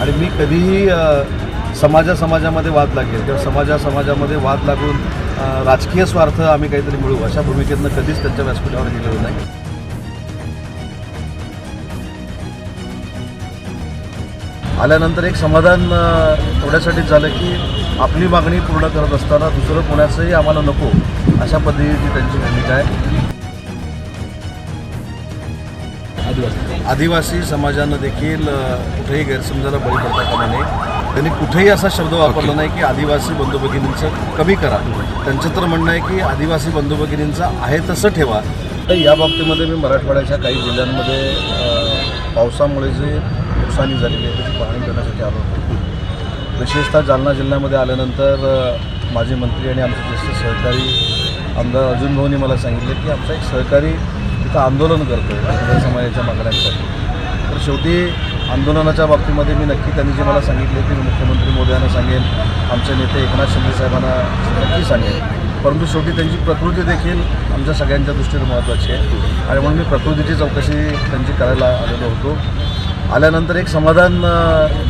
आणि मी कधीही समाजा समाजामध्ये वाद लागेल किंवा समाजा समाजामध्ये वाद लागून राजकीय स्वार्थ आम्ही काहीतरी मिळू अशा भूमिकेतनं कधीच त्यांच्या व्यासपीठावर गेलेलो नाही. आल्यानंतर एक समाधान अ, एवढ्यासाठीच झालं की आपली मागणी पूर्ण करत असताना दुसरं कोणाचंही आम्हाला नको अशा पद्धतीची त्यांची भूमिका आहे. आदिवासी. आदिवासी समाजानं देखील कुठेही गैरसमजाला बळी पडता कामा नये. त्यांनी कुठेही असा शब्द वापरला नाही की आदिवासी बंधू भगिनींचं कमी करा. त्यांचं तर म्हणणं आहे की आदिवासी बंधू भगिनींचं आहे तसं ठेवा. तर या बाबतीमध्ये मी मराठवाड्याच्या काही जिल्ह्यांमध्ये पावसामुळे जे नुकसानी झालेली आहे त्याची पाहणी करण्यासाठी आलो होतो. विशेषतः जालना जिल्ह्यामध्ये आल्यानंतर माजी मंत्री आणि आमचे ज्येष्ठ सहकारी आमदार अर्जुन भाऊनी मला सांगितलं की आमचा एक सहकारी तिथं आंदोलन करतो आहे समाजाच्या मागण्यांसाठी. तर शेवटी आंदोलनाच्या बाबतीमध्ये मी नक्की त्यांनी जे मला सांगितले ते मी मुख्यमंत्री मोदयांना सांगेन आमचे नेते एकनाथ शिंदे साहेबांना नक्की सांगेन. परंतु शेवटी त्यांची प्रकृती देखील आमच्या सगळ्यांच्या दृष्टीने महत्त्वाची आहे. आणि म्हणून मी प्रकृतीची चौकशी त्यांची करायला आलेलो होतो. आल्यानंतर एक समाधान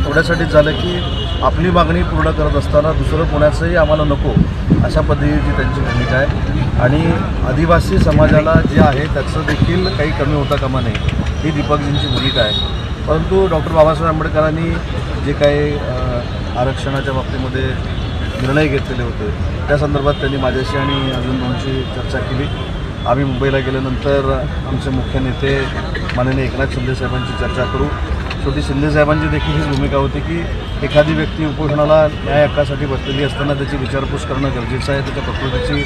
एवढ्यासाठीच झालं की आपली मागणी पूर्ण करत असताना दुसरं कोणाचंही आम्हाला नको अशा पद्धतीची त्यांची भूमिका आहे. आणि आदिवासी समाजाला जे आहे त्याचं देखील काही कमी होता कामा नये ही दीपकजींची भूमिका आहे. परंतु डॉक्टर बाबासाहेब आंबेडकरांनी जे काही आरक्षणाच्या बाबतीमध्ये निर्णय घेतलेले होते त्या संदर्भात त्यांनी माझ्याशी आणि अजून दोनशी चर्चा केली. आम्ही मुंबईला गेल्यानंतर आमचे मुख्य नेते माननीय एकनाथ शिंदेसाहेबांची चर्चा करू. शेवटी शिंदेसाहेबांची देखील ही भूमिका होती की एखादी व्यक्ती उपोषणाला न्याय हक्कासाठी बसलेली असताना त्याची विचारपूस करणं गरजेचं आहे त्याच्या प्रकृतीची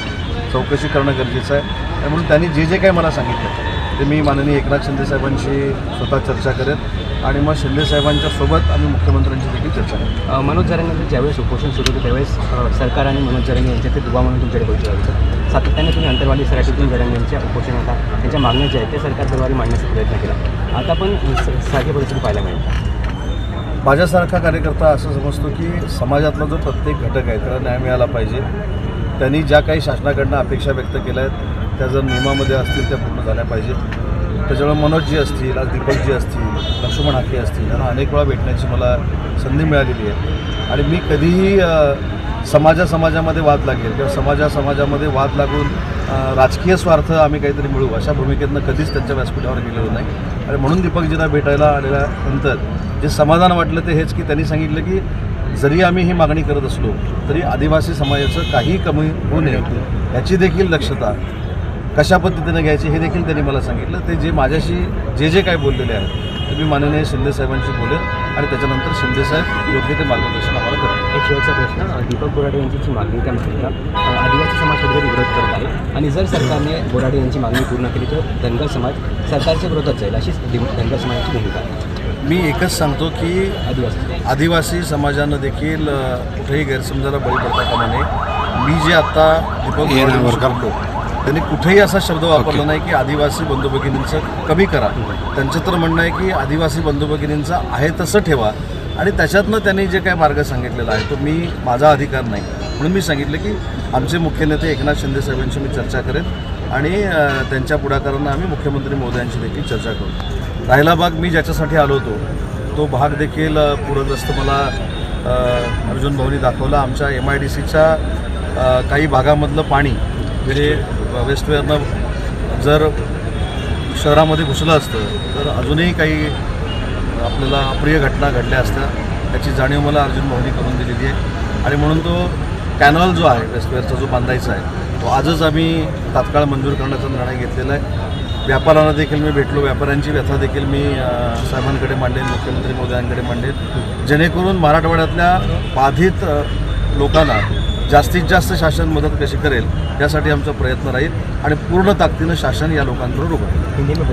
चौकशी करणं गरजेचं आहे. त्यामुळे त्यांनी जे जे काही मला सांगितलं ते मी माननीय एकनाथ शिंदे साहेबांशी स्वतः चर्चा करेन आणि मग शिंदे साहेबांच्या सोबत आम्ही मुख्यमंत्र्यांची देखील चर्चा करेन. मनोज जरांगे ज्यावेळेस उपोषण सुरू होतं त्यावेळेस सरकार आणि मनोज जरांगे ते दुवा म्हणून तुमच्याकडे बघितलं होतं सातत्याने तुम्ही अंतरवादी सराठीतून जरांगे यांच्या उपोषणाला त्यांच्या मागण्या ज्या आहेत त्या सरकार दरबारी मांडण्याचा प्रयत्न केला. आता पण स- सारखी परिस्थिती पाहायला मिळेल. माझ्यासारखा कार्यकर्ता असं समजतो की समाजातला जो प्रत्येक घटक आहे त्याला न्याय मिळाला पाहिजे. त्यांनी ज्या काही शासनाकडनं अपेक्षा व्यक्त केल्या आहेत त्या जर नियमामध्ये असतील त्या पूर्ण झाल्या पाहिजे. त्याच्यामुळे मनोजजी असतील आज दीपकजी असतील लक्ष्मण हाके असतील यांना अनेक वेळा भेटण्याची मला संधी मिळालेली आहे. आणि मी कधीही समाजा समाजामध्ये वाद लागेल किंवा समाजा समाजामध्ये वाद लागून राजकीय स्वार्थ आम्ही काहीतरी मिळू अशा भूमिकेतनं कधीच त्यांच्या व्यासपीठावर गेलेलो नाही. आणि म्हणून दीपकजींना भेटायला आलेल्यानंतर जे समाधान वाटलं ते हेच की त्यांनी सांगितलं की जरी आम्ही ही मागणी करत असलो तरी आदिवासी समाजाचं काही कमी होऊ नये. याची देखील दक्षता कशा पद्धतीनं घ्यायची हे देखील त्यांनी मला सांगितलं. ते जे माझ्याशी जे जे काय बोललेले आहेत ते मी माननीय शिंदे साहेबांशी बोलेन आणि त्याच्यानंतर शिंदे साहेब योग्य ते मार्गदर्शन आम्हाला करतील एक शेवटचा प्रश्न. दीपक बोराडे यांची जी मागणी त्या मागणीला आदिवासी समाज कुठेतरी विरोध करत आहे. आणि जर सरकारने बोराडे यांची मागणी पूर्ण केली तर धनगर समाज सरकारच्या विरोधात जाईल अशीच धनगर समाजाची भूमिका आहे. मी एकच सांगतो की आदिवासी आदिवासी समाजानं देखील कुठेही गैरसमजाला बळी पडता कामा नये. मी जे आता दीपक बोललो त्यांनी कुठेही असा शब्द वापरला नाही की आदिवासी बंधू भगिनींचं कमी करा. त्यांचं तर म्हणणं आहे की आदिवासी बंधू भगिनींचं आहे तसं ठेवा. आणि त्याच्यातनं त्यांनी जे काय मार्ग सांगितलेला आहे तो मी माझा अधिकार नाही. म्हणून मी सांगितलं की आमचे मुख्य नेते एकनाथ शिंदे साहेबांशी मी चर्चा करेन. आणि त्यांच्या पुढाकारानं आम्ही मुख्यमंत्री मोदयांशी देखील चर्चा करू. राहिला भाग मी ज्याच्यासाठी आलो होतो तो भाग देखील पूरग्रस्त मला अर्जुन भाऊनी दाखवला. आमच्या एम आय डी सीच्या काही भागामधलं पाणी म्हणजे वेस्टवेअरनं जर शहरामध्ये घुसलं असतं तर अजूनही काही आपल्याला अप्रिय घटना घडल्या असत्या. त्याची जाणीव मला अर्जुन भाऊनी करून दिलेली आहे. आणि म्हणून तो कॅनॉल जो आहे वेस्टवेअरचा जो बांधायचा आहे तो आजच आम्ही तात्काळ मंजूर करण्याचा निर्णय घेतलेला आहे. व्यापाऱ्यांना देखील मी भेटलो. व्यापाऱ्यांची व्यथा देखील मी साहेबांकडे मांडेन मुख्यमंत्री मोदयांकडे मांडेन. जेणेकरून मराठवाड्यातल्या बाधित लोकांना जास्तीत जास्त शासन मदत कशी करेल यासाठी आमचा प्रयत्न राहील आणि पूर्ण ताकदीनं शासन या लोकांबरोबर उभं